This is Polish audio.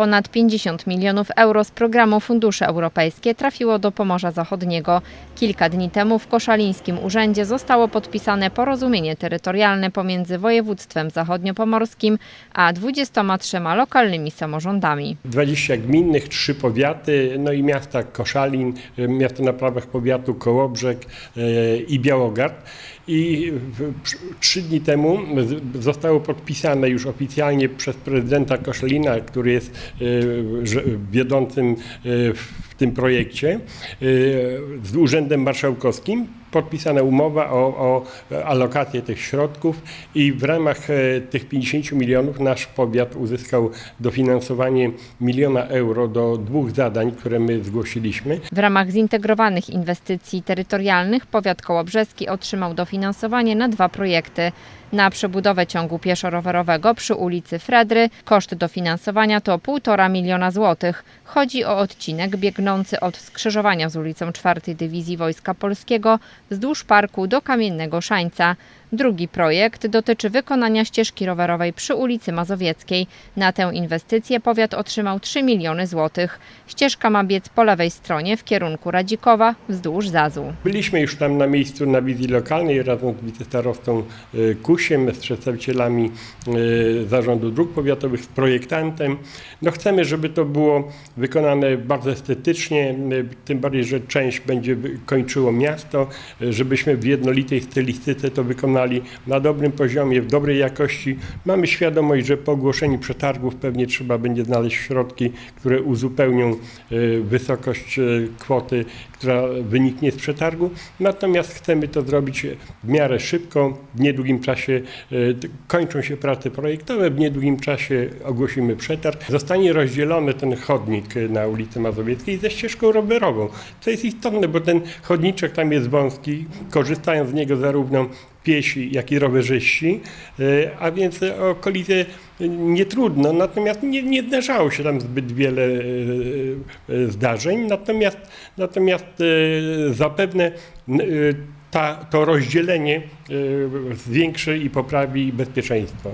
Ponad 50 milionów euro z programu Fundusze Europejskie trafiło do Pomorza Zachodniego. Kilka dni temu w Koszalińskim Urzędzie zostało podpisane porozumienie terytorialne pomiędzy województwem zachodniopomorskim a 23 lokalnymi samorządami. 20 gminnych, 3 powiaty, no i miasta Koszalin, miasto na prawach powiatu Kołobrzeg y, i Białogard. I trzy dni temu zostało podpisane już oficjalnie przez prezydenta Koszalina, który jest że- wiodącym y, w tym projekcie, y, z Urzędem Marszałkowskim podpisana umowa o, o alokację tych środków i w ramach e, tych 50 milionów nasz powiat uzyskał dofinansowanie miliona euro do dwóch zadań, które my zgłosiliśmy. W ramach zintegrowanych inwestycji terytorialnych powiat kołobrzeski otrzymał dofinansowanie na dwa projekty. Na przebudowę ciągu pieszo-rowerowego przy ulicy Fredry koszt dofinansowania to 1,5 miliona złotych. Chodzi o odcinek biegnący od skrzyżowania z ulicą 4 Dywizji Wojska Polskiego wzdłuż parku do Kamiennego Szańca. Drugi projekt dotyczy wykonania ścieżki rowerowej przy ulicy Mazowieckiej. Na tę inwestycję powiat otrzymał 3 miliony złotych. Ścieżka ma biec po lewej stronie w kierunku Radzikowa wzdłuż Zazu. Byliśmy już tam na miejscu na wizji lokalnej razem z wicestarostą y, Kusiem, z przedstawicielami y, Zarządu Dróg Powiatowych, z projektantem. No chcemy, żeby to było wykonane bardzo estetycznie, y, tym bardziej, że część będzie kończyło miasto, żebyśmy w jednolitej stylistyce to wykonali na dobrym poziomie, w dobrej jakości. Mamy świadomość, że po ogłoszeniu przetargów pewnie trzeba będzie znaleźć środki, które uzupełnią y, wysokość y, kwoty, która wyniknie z przetargu. Natomiast chcemy to zrobić w miarę szybko, w niedługim czasie t- kończą się prace projektowe, w niedługim czasie ogłosimy przetarg. Zostanie rozdzielony ten chodnik na ulicy Mazowieckiej ze ścieżką rowerową. To jest istotne, bo ten chodniczek tam jest wąski, korzystają z niego zarówno piesi, jak i rowerzyści, y, a więc o kolizję nie trudno, natomiast nie, nie zdarzało się tam zbyt wiele y, y, zdarzeń, natomiast, natomiast zapewne ta, to rozdzielenie zwiększy i poprawi bezpieczeństwo.